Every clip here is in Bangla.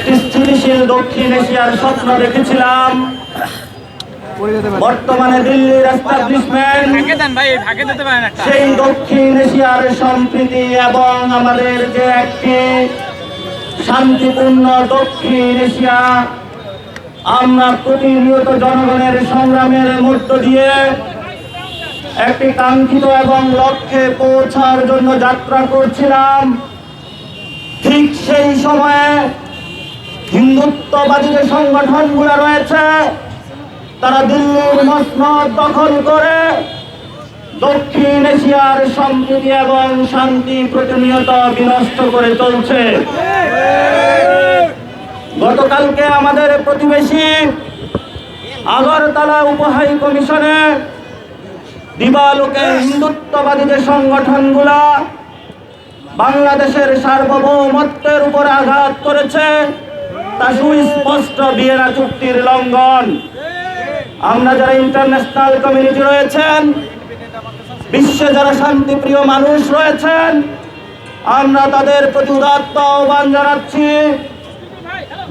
একটি স্থিতিশীল দক্ষিণ এশিয়ার স্বপ্ন দেখেছিলাম। বর্তমানে দিল্লির সেই দক্ষিণ এশিয়ার সম্প্রীতি এবং আমাদের যে একটি শান্তিপূর্ণ দক্ষিণ এশিয়া আমরা প্রতিনিয়ত জনগণের সংগ্রামের মধ্য দিয়ে একটি কাঙ্ক্ষিত এবং লক্ষ্যে পৌঁছার জন্য যাত্রা করছিলাম। ঠিক সেই সময়ে হিন্দুত্ববাদী যে সংগঠনগুলো রয়েছে, তারা দিল্লির মসনদ দখল করে দক্ষিণ এশিয়ার সম্প্রীতি এবং শান্তি প্রতিনিয়ত বিনষ্ট করে চলছে। গতকালকে আমাদের প্রতিবেশী আগরতলা উপহাই কমিশনে দিবালোকে হিন্দুত্ববাদী যে সংগঠনগুলা বাংলাদেশের সার্বভৌমত্বের উপর আঘাত করেছে তা সুস্পষ্ট বিয়েনা চুক্তির লঙ্ঘন। আমরা যারা ইন্টারন্যাশনাল কমিউনিটি রয়েছেন, বিশ্বে যারা শান্তিপ্রিয় মানুষ রয়েছেন, আমরা তাদের প্রতি উদাত্ত আহ্বান জানাচ্ছি।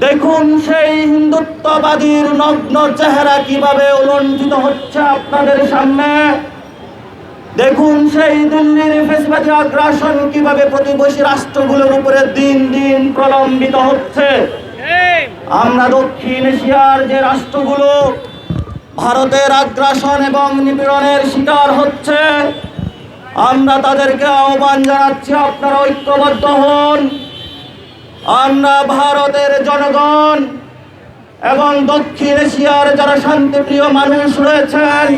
দেখুন সেই হিন্দুত্ববাদীর নগ্ন চেহারা কীভাবে উলঙ্ঘিত হচ্ছে আপনাদের সামনে। দেখুন সেই দিল্লির ফেসবাদী আগ্রাসন কীভাবে প্রতিবেশী রাষ্ট্রগুলোর উপরে দিন দিন প্রলম্বিত হচ্ছে। আমরা দক্ষিণ এশিয়ার যে রাষ্ট্রগুলো, ভারতের আগ্রাসন এবং নিপীড়নের শিকার হচ্ছে, আমরা তাদেরকে আহ্বান জানাচ্ছি, আপনারা ঐক্যবদ্ধ হন। আমরা ভারতের জনগণ এবং দক্ষিণ এশিয়ার যারা শান্তিপ্রিয় মানুষ রয়েছেন,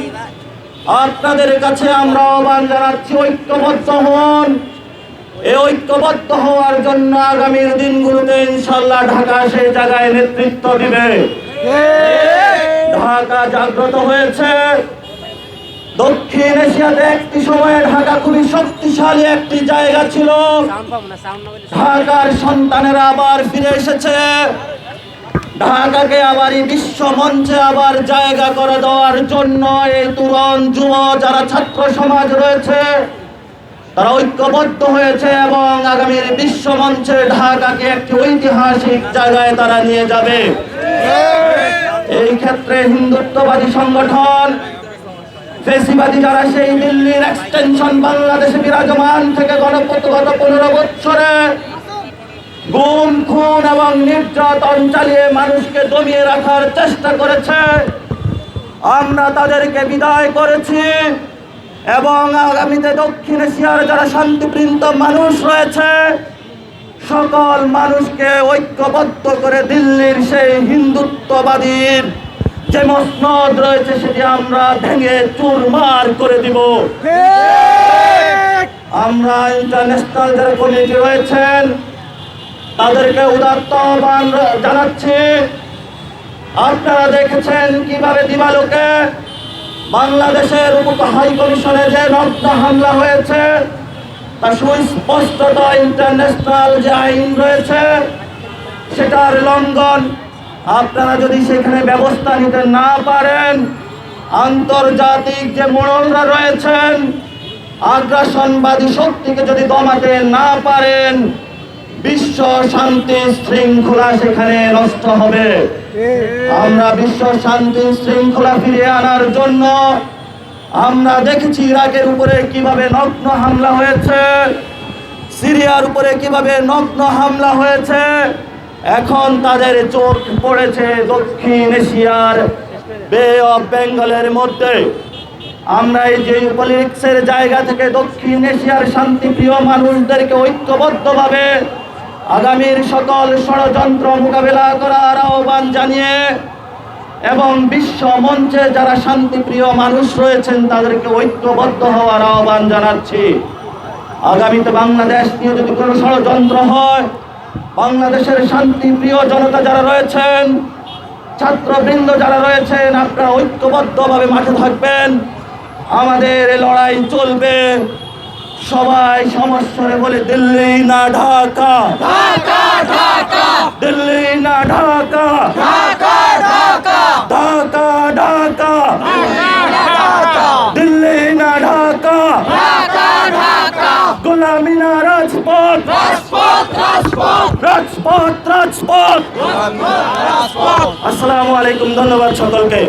আপনাদের কাছে আমরা আহ্বান জানাচ্ছি, ঐক্যবদ্ধ হন। এই ঐক্যবদ্ধ হওয়ার জন্য আগামীর দিনগুলোতে ইনশাল্লাহ ঢাকা সেই জায়গায় নেতৃত্ব দিবে। ঢাকা জাগ্রত হয়েছে। দক্ষিণ এশিয়াতে একটি সময়ে ঢাকা খুবই শক্তিশালী একটি জায়গা ছিল। ঢাকার সন্তানেরা আবার ফিরে এসেছে। ঢাকাকে আবার এই বিশ্ব মঞ্চে আবার জায়গা করে দেওয়ার জন্য এই তরুণ যুব যারা ছাত্র সমাজ রয়েছে তারা ঐক্যবদ্ধ হয়েছে এবং আগামীর বিশ্ব মঞ্চে ঢাকাকে একটি ঐতিহাসিক জায়গায় তারা নিয়ে যাবে। এই ক্ষেত্রে হিন্দুত্ববাদী সংগঠন, ফেসিবাদী যারা সেই দিল্লির এক্সটেনশন বাংলাদেশে বিরাজমান থেকে গণপত গত পনেরো বৎসরে, গুম, খুন এবং নির্যাতন চালিয়ে মানুষকে দমিয়ে রাখার চেষ্টা করেছে। আমরা তাদেরকে বিদায় করেছি। এবং আগামীতে দক্ষিণ এশিয়ার যারা শান্তিপ্রিন্ত মানুষ রয়েছে সকল মানুষকে ঐক্যবদ্ধ করে দিল্লির সেই হিন্দুত্ববাদীর যে মসনদ রয়েছে সেটি আমরা ভেঙে চুরমার করে দিব। আমরা ইন্টারন্যাশনাল যারা কমিটি রয়েছেন তাদেরকে উদাত্ত আহ্বান জানাচ্ছি। আপনারা দেখেছেন কীভাবে দিবালোকে বাংলাদেশের হাই কমিশনে যে নগ্ন হামলা হয়েছে, তা সুস্পষ্টত ইন্টারন্যাশনাল যে আইন রয়েছে, সেটার লঙ্ঘন আপনারা যদি সেখানে ব্যবস্থা নিতে না পারেন, আন্তর্জাতিক যে মোড়লরা রয়েছেন, আগ্রাসনবাদী শক্তিকে যদি দমাতে না পারেন বিশ্ব শান্তি শৃঙ্খলা সেখানে নষ্ট হবে। আমরা বিশ্ব শান্তি শৃঙ্খলা ফিরিয়ে আনার জন্য আমরা দেখেছি ইরাকের উপরে কীভাবে নগ্ন হামলা হয়েছে, সিরিয়ার উপরে কীভাবে নগ্ন হামলা হয়েছে। এখন তাদের চোখ পড়েছে দক্ষিণ এশিয়ার বে অফ বেঙ্গলের মধ্যে। আমরা এই যে পলিটিক্সের জায়গা থেকে দক্ষিণ এশিয়ার শান্তিপ্রিয় মানুষদেরকে ঐক্যবদ্ধভাবে আগামীর সকল ষড়যন্ত্র মোকাবেলা করার আহ্বান জানিয়ে এবং বিশ্ব মঞ্চে যারা শান্তিপ্রিয় মানুষ রয়েছেন, তাদেরকে ঐক্যবদ্ধ হওয়ার আহ্বান জানাচ্ছি। আগামীতে বাংলাদেশ নিয়ে যদি কোনো ষড়যন্ত্র হয়, বাংলাদেশের শান্তিপ্রিয় জনতা যারা রয়েছেন, ছাত্রবৃন্দ যারা রয়েছেন, আপনারা ঐক্যবদ্ধভাবে মাঠে থাকবেন। আমাদের লড়াই চলবে। সবাই সমস্যারে বলে দিল্লি না ঢাকা। দিল্লি না ঢাকা। ঢাকা ঢাকা। দিল্লি না ঢাকা। গোলামি না রাজপথ। রাজপথ রাজপথ। আসসালামু আলাইকুম ধন্যবাদ সকলকে।